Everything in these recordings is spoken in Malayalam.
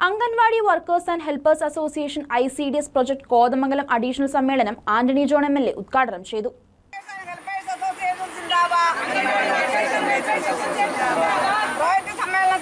Anganwadi workers and helpers association I C D S project Kothamangalam additional സമ്മേളനം Antony John M L A ഉദ്ഘാടനം ചെയ്തു സമ്മേളനം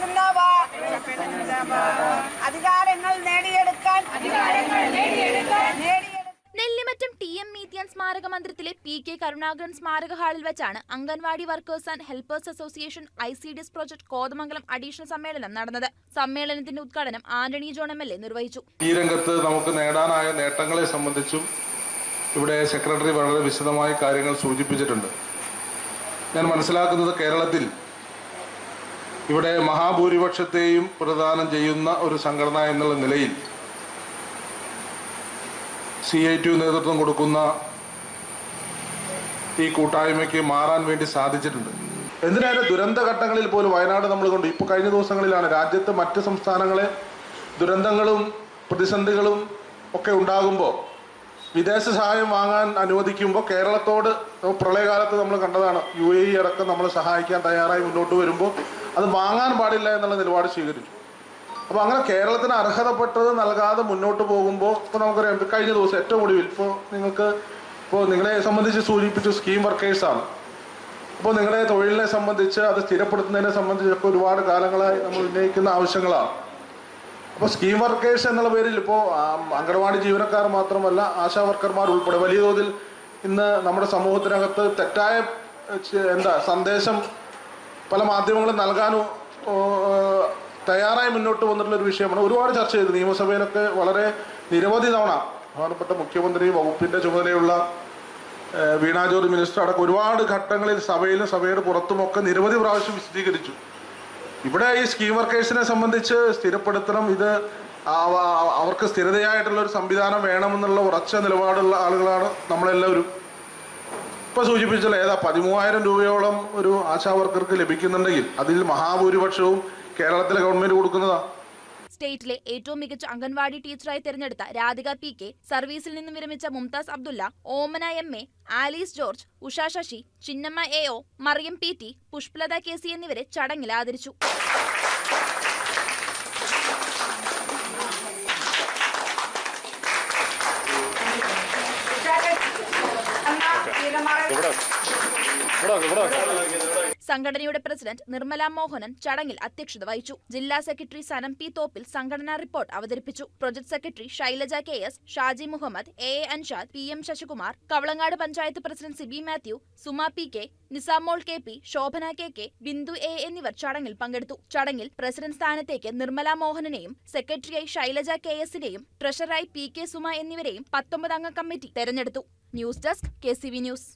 സ്മാരക മന്ദിരത്തിലെ പി കെ കരുണാകരൻ സ്മാരക ഹാളിൽ വെച്ചാണ് anganwadi workers and helpers association I C D S project Kothamangalam additional സമ്മേളനം നടന്നത്. സമ്മേളനത്തിന്റെ ഉദ്ഘാടനം Antony John M L A നിർവഹിച്ചു. ഈ രംഗത്ത് നമുക്ക് നേടാനായ നേട്ടങ്ങളെ സംബന്ധിച്ചും ഇവിടെ സെക്രട്ടറി വളരെ വിശദമായ കാര്യങ്ങൾ സൂചിപ്പിച്ചിട്ടുണ്ട്. ഞാൻ മനസ്സിലാക്കുന്നത് കേരളത്തിൽ ഇവിടെ മഹാഭൂരിപക്ഷത്തെയും പ്രദാനം ചെയ്യുന്ന ഒരു സംഘടന എന്നുള്ള നിലയിൽ സി ഐ ടി നേതൃത്വം കൊടുക്കുന്ന ഈ കൂട്ടായ്മയ്ക്ക് മാറാൻ വേണ്ടി സാധിച്ചിട്ടുണ്ട്. എന്തിനായാലും ദുരന്ത ഘട്ടങ്ങളിൽ പോലും വയനാട് നമ്മൾ കൊണ്ട് ഇപ്പോൾ കഴിഞ്ഞ ദിവസങ്ങളിലാണ് രാജ്യത്ത് മറ്റ് സംസ്ഥാനങ്ങളെ ദുരന്തങ്ങളും പ്രതിസന്ധികളും ഒക്കെ ഉണ്ടാകുമ്പോൾ വിദേശ സഹായം വാങ്ങാൻ അനുവദിക്കുമ്പോൾ കേരളത്തോട് പ്രളയകാലത്ത് നമ്മൾ കണ്ടതാണ് യു എ ഇ അടക്കം നമ്മൾ സഹായിക്കാൻ തയ്യാറായി മുന്നോട്ട് വരുമ്പോൾ അത് വാങ്ങാൻ പാടില്ല എന്നുള്ള നിലപാട് സ്വീകരിച്ചു. അപ്പോൾ അങ്ങനെ കേരളത്തിന് അർഹതപ്പെട്ടത് നൽകാതെ മുന്നോട്ട് പോകുമ്പോൾ ഇപ്പോൾ നമുക്കറിയാം കഴിഞ്ഞ ദിവസം ഏറ്റവും ഒടുവിൽ ഇപ്പോൾ നിങ്ങൾക്ക് ഇപ്പോൾ നിങ്ങളെ സംബന്ധിച്ച് സൂചിപ്പിച്ചു സ്കീം വർക്കേഴ്സാണ് അപ്പോൾ നിങ്ങളെ തൊഴിലിനെ സംബന്ധിച്ച് അത് സ്ഥിരപ്പെടുത്തുന്നതിനെ സംബന്ധിച്ചൊക്കെ ഒരുപാട് കാലങ്ങളായി നമ്മൾ ഉന്നയിക്കുന്ന ആവശ്യങ്ങളാണ്. അപ്പോൾ സ്കീം വർക്കേഴ്സ് എന്നുള്ള പേരിൽ ഇപ്പോൾ അംഗനവാടി ജീവനക്കാർ മാത്രമല്ല ആശാ വർക്കർമാർ ഉൾപ്പെടെ വലിയ തോതിൽ ഇന്ന് നമ്മുടെ സമൂഹത്തിനകത്ത് തെറ്റായ എന്താ സന്ദേശം പല മാധ്യമങ്ങളും നൽകാനും തയ്യാറായി മുന്നോട്ട് വന്നിട്ടുള്ള ഒരു വിഷയമാണ്. ഒരുപാട് ചർച്ച ചെയ്തു. നിയമസഭയിലൊക്കെ വളരെ നിരവധി തവണ ബഹുമാനപ്പെട്ട മുഖ്യമന്ത്രി വകുപ്പിന്റെ ചുമതലയുള്ള വീണാ ജോർജ് മിനിസ്റ്റർ അടക്കം ഒരുപാട് ഘട്ടങ്ങളിൽ സഭയിലും സഭയുടെ പുറത്തുമൊക്കെ നിരവധി പ്രാവശ്യം വിശദീകരിച്ചു. ഇവിടെ ഈ സ്കീം വർക്കേഴ്സിനെ സംബന്ധിച്ച് സ്ഥിരപ്പെടുത്തണം ഇത് അവർക്ക് സ്ഥിരതയായിട്ടുള്ള ഒരു സംവിധാനം വേണമെന്നുള്ള ഉറച്ച നിലപാടുള്ള ആളുകളാണ് നമ്മളെല്ലാവരും. ഇപ്പൊ സൂചിപ്പിച്ചത് ഏതാ പതിമൂവായിരം രൂപയോളം ഒരു ആശാ വർക്കർക്ക് ലഭിക്കുന്നുണ്ടെങ്കിൽ അതിൽ മഹാഭൂരിപക്ഷവും കേരളത്തിലെ ഗവൺമെന്റ് കൊടുക്കുന്നതാ. സ്റ്റേറ്റിലെ ഏറ്റവും മികച്ച അംഗൻവാടി ടീച്ചറായി തെരഞ്ഞെടുത്ത രാധിക പി കെ സർവീസിൽ നിന്നും വിരമിച്ച Mumtaz Abdulla Omana M A Alice George Usha Sasi Chinnamma A O Mariyam P T Pushpalatha K C എന്നിവരെ ചടങ്ങിൽ ആദരിച്ചു. സംഘടനയുടെ പ്രസിഡന്റ് നിർമ്മല മോഹനൻ ചടങ്ങിൽ അധ്യക്ഷത വഹിച്ചു. ജില്ലാ സെക്രട്ടറി സനം പി തോപ്പിൽ സംഘടനാ റിപ്പോർട്ട് അവതരിപ്പിച്ചു. Project secretary Shailaja K S Shaji Muhammad A A Anshad P M Sasikumar Kavalangad panchayat president Siby Mathew Suma P K Nisamol K P Shobhana K K Bindu A എന്നിവർ ചടങ്ങിൽ പങ്കെടുത്തു. ചടങ്ങിൽ പ്രസിഡന്റ് സ്ഥാനത്തേക്ക് നിർമ്മല മോഹനനെയും സെക്രട്ടറിയായി ശൈലജ കെ എസിനെയും ട്രഷററായി പി കെ സുമ എന്നിവരെയും പത്തൊമ്പതംഗ കമ്മിറ്റി തെരഞ്ഞെടുത്തു. News desk K C V news.